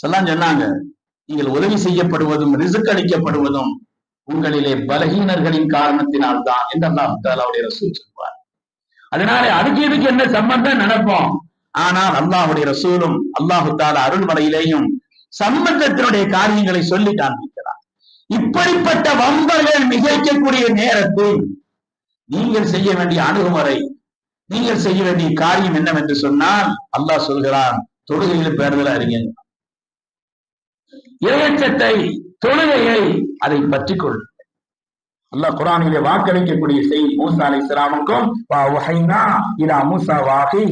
சொல்லாம் சொன்னாங்க. நீங்கள் உதவி செய்யப்படுவதும் ரிசுக் அளிக்கப்படுவதும் உங்களிலே பலகீனர்களின் காரணத்தினால் தான் என்று அல்லாஹ் தாலாவுடைய ரசூல் சொல்வார். அதனால அதுக்கு இதுக்கு என்ன சம்பந்தம் நடப்போம் ஆனால் அல்லாஹுடைய ரசூலும் அல்லாஹு தாலா அருள்மலையிலேயும் சம்பந்தத்தினுடைய காரியங்களை சொல்லி காண்பிக்கிறார். இப்படிப்பட்ட வம்பர்கள் மிகைக்கக்கூடிய நேரத்தில் நீங்கள் செய்ய வேண்டிய அணுகுமுறை நீங்கள் செய்ய வேண்டிய காரியம் என்னவென்று சொன்னால் அல்லாஹ் சொல்கிறான் தொழுகையில் பேருதலா இருங்க இறையச்சத்தை தொழுகையை அதை பற்றி கொள் அல்லாஹ் குரானிலே வாக்களிக்கக்கூடிய செய்தி மூசா அலை இஸ்லாமுக்கும் இதா மூசா வாகி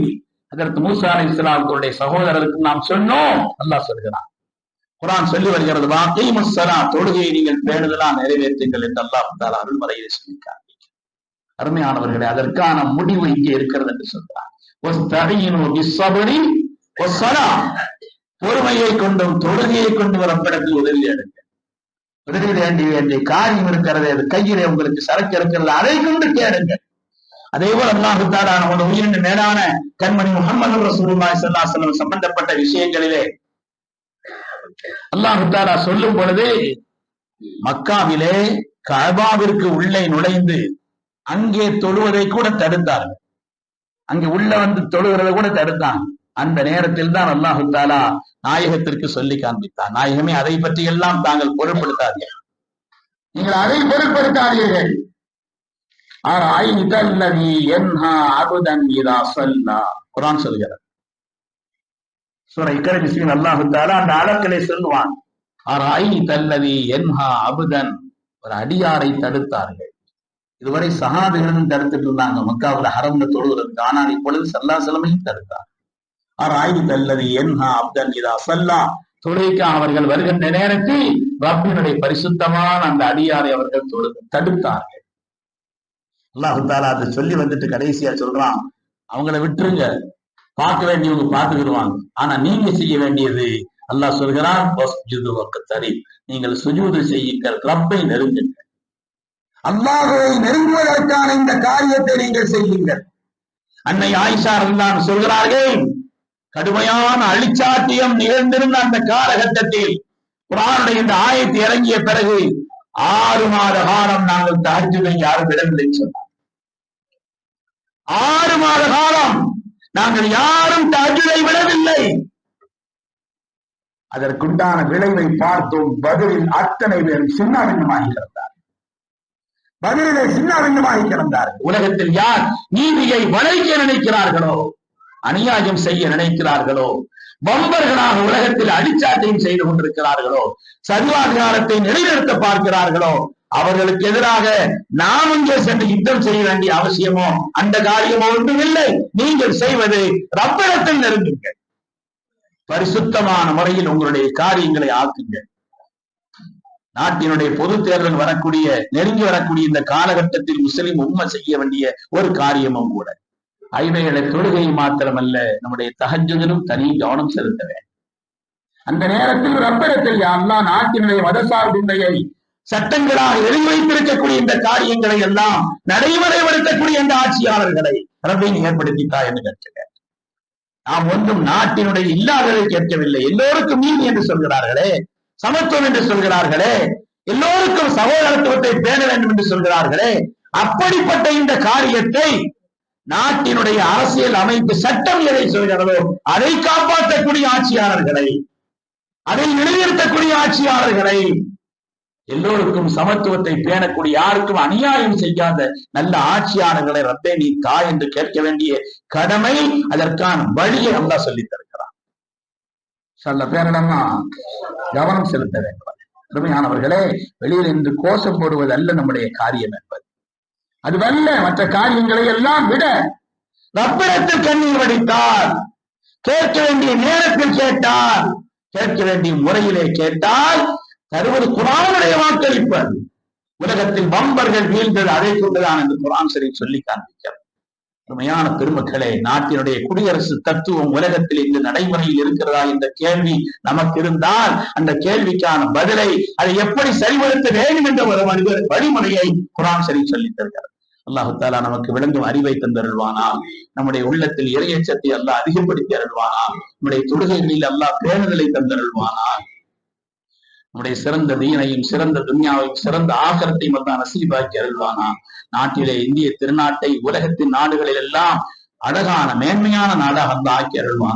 அதற்கு மூசா அலை இஸ்லாமுடைய சகோதரருக்கு நாம் சொன்னோம். அல்லாஹ் சொல்கிறான். குரான் சொல்லி வருகிறது வாக்கை முசலா தொழுகையை நீங்கள் பேணுதலா நிறைவேற்றுங்கள் என்று அல்லாஹ் தாலா அருள்மறையை சொல்லிக்கார் அருமையானவர்களே அதற்கான முடிவு இங்கே இருக்கிறது என்று சொல்றார் பொறுமையை கொண்டும் தொழுகையை கொண்டு வரப்படத்தில் உதவி எடுங்க. உதவி வேண்டிய வேண்டிய காரியம் இருக்கிறது அது கையிலே உங்களுக்கு சரக்கு இருக்கிறது அதை கொண்டு கேளுங்க அதே போல அல்லாஹு தாலா நமது உயிரின் மேலான கண்மணி முகமது ரசூலுல்லாஹி ஸல்லல்லாஹு அலைஹி வஸல்லம் சம்பந்தப்பட்ட விஷயங்களிலே அல்லாஹு தாலா சொல்லும் பொழுது மக்காவிலே கபாவிற்கு உள்ளே நுழைந்து அங்கே தொழுவதை கூட தடுத்தார்கள். அங்கே உள்ள வந்து தொழுகிறதை கூட தடுத்தாங்க அந்த நேரத்தில் தான் அல்லாஹு தாலா நாயகத்திற்கு சொல்லி காண்பித்தார் நாயகமே அதை பற்றி எல்லாம் தாங்கள் பொருட்படுத்தாதீர்கள். நீங்கள் அதை பொருட்படுத்தாதீர்கள். குரான் சொல்கிறார் சூர இக்கரபிஸ்மின் அல்லாஹு தாலா அந்த அளக்களை சொல்லுவான். ஆராய் தல்லவி என்ஹா அபுதன். ஒரு அடியாரை தடுத்தார்கள். இதுவரை சகாபிகளும் தடுத்துட்டு இருந்தாங்க. மக்காவுல ஹரம்ல தொழுவதற்கு ஆனால் இப்பொழுது சல்லா செலமையும் தடுத்தார். தொழுகைக்கு அவர்கள் வருகின்ற நேரத்தில் ரப்பினுடைய பரிசுத்தமான அந்த அடியாரை அவர்கள் தொழு தடுத்தார்கள். அல்லாஹு தாலா அதை சொல்லி வந்துட்டு கடைசியா சொல்றான் அவங்கள விட்டுருங்க. பார்க்க வேண்டியவங்க பார்த்துக்கிடுவாங்க. ஆனா நீங்க செய்ய வேண்டியது அல்லாஹ் சொல்கிறான் நீங்கள் சுஜூது செய்யுங்கள் ரப்பை நெருங்குங்கள். அல்லாஹை நெருங்குவதற்கான இந்த காரியத்தை நீங்கள் செய்யுங்கள். அன்னை ஆயிஷா இருந்தான் சொல்கிறார்கள் கடுமையான அழிச்சாட்டியம் நிகழ்ந்திருந்த அந்த காலகட்டத்தில் குரானுடைய இந்த ஆயத்தை இறங்கிய பிறகு ஆறு மாத காலம் நாங்கள் தகஜுதை யாரும் விடவில்லை சொன்னார். ஆறு மாத காலம் நாங்கள் யாரும் தகஜுதை விடவில்லை. அதற்குண்டான விளைவை பார்த்தோம். பதிலில் அத்தனை பேரும் சின்னாபின்னமாகி கிடந்தார் பதிலிலே சின்னாபின்னமாகி கிடந்தார் உலகத்தில் யார் நீதியை வளைக்க நினைக்கிறார்களோ அநியாயம் செய்ய நினைக்கிறார்களோ? வம்பர்களாக உலகத்தில் அடிச்சாட்டையும் செய்து கொண்டிருக்கிறார்களோ? சர்வாதிகாரத்தை நிலைநிறுத்த பார்க்கிறார்களோ? அவர்களுக்கு எதிராக நாம் இங்கே சென்று யுத்தம் செய்ய வேண்டிய அவசியமோ? அந்த காரியமோ ஒன்றுமில்லை நீங்கள் செய்வது ரப்படத்தில் நெருங்குங்கள். பரிசுத்தமான முறையில் உங்களுடைய காரியங்களை ஆக்குங்கள். நாட்டினுடைய பொது தேர்தல் வரக்கூடிய நெருங்கி வரக்கூடிய இந்த காலகட்டத்தில் முஸ்லிம் உண்மை செய்ய வேண்டிய ஒரு காரியமும் கூட. ஐவைகளை தொழுகை மாத்திரமல்ல நம்முடைய தகஜதிலும் தனி கவனம் செலுத்த வேண்டும். அந்த நேரத்தில் ரப்பரத்தில் அல்லா நாட்டினுடைய மதசார்பின்மையை சட்டங்களாக எழுதி வைத்திருக்கக்கூடிய இந்த காரியங்களை எல்லாம் நடைமுறைப்படுத்தக்கூடிய இந்த ஆட்சியாளர்களை ரப்பை ஏற்படுத்தித்தா என்று கேட்கிறேன் நாம் ஒன்றும் நாட்டினுடைய இல்லாததை கேட்கவில்லை. எல்லோருக்கும் நீதி என்று சொல்கிறார்களே சமத்துவம் என்று சொல்கிறார்களே எல்லோருக்கும் சகோதரத்துவத்தை பேண வேண்டும் என்று சொல்கிறார்களே அப்படிப்பட்ட இந்த காரியத்தை நாட்டினுடைய அரசியல் அமைப்பு சட்டம் எதை சொல்கிறதோ அதை காப்பாற்றக்கூடிய ஆட்சியாளர்களை அதை நிலைநிறுத்தக்கூடிய ஆட்சியாளர்களை எல்லோருக்கும் சமத்துவத்தை பேணக்கூடிய யாருக்கும் அநியாயம் செய்யாத நல்ல ஆட்சியாளர்களை ரத்தே நீ தா என்று கேட்க வேண்டிய கடமை அதற்கான வழியை அல்லா சொல்லி தருகிறான். சொல்ல பேரிடமா கவனம் செலுத்த வேண்டும். அருமையானவர்களே வெளியில் இன்று கோஷம் போடுவது அல்ல நம்முடைய காரியம் என்பது. அதுவல்ல மற்ற காரியங்களை எல்லாம் விட ரப்பிடத்தில் கண்ணீர் வடித்தார். கேட்க வேண்டிய நேரத்தில் கேட்டார். கேட்க வேண்டிய முறையிலே கேட்டால் தருவது குரானுடைய வாக்களிப்பு உலகத்தில் பம்பர்கள் வீழ்ந்தது அதை கொண்டுதான் என்று குரான் சரி சொல்லி காண்பிக்கிறது அருமையான பெருமக்களே நாட்டினுடைய குடியரசு தத்துவம் உலகத்தில் இந்த நடைமுறையில் இருக்கிறதா என்ற கேள்வி நமக்கு இருந்தால் அந்த கேள்விக்கான பதிலை அதை எப்படி சரிபடுத்த வேண்டும் என்ற ஒரு மனிதர் வழிமுறையை குரான் சரி சொல்லி தருகிறார். அல்லாஹு தாலா நமக்கு விளங்கும் அறிவை தந்தருள்வானா? நம்முடைய உள்ளத்தில் இறையச்சத்தை அல்லாஹ் அதிகப்படுத்தி அருள்வானா? நம்முடைய தொழுகைகளில் அல்லாஹ் பேணுதலை தந்தருள்வானா? நம்முடைய சிறந்த தீனையும் சிறந்த துன்யாவையும் சிறந்த ஆகரத்தையும் அல்லாஹ் நசீபாக்கி அருள்வானா? நாட்டிலே இந்திய திருநாட்டை உலகத்தின் நாடுகளில் எல்லாம் அழகான மேன்மையான நாடாக வந்து ஆக்கி அருள்வான்?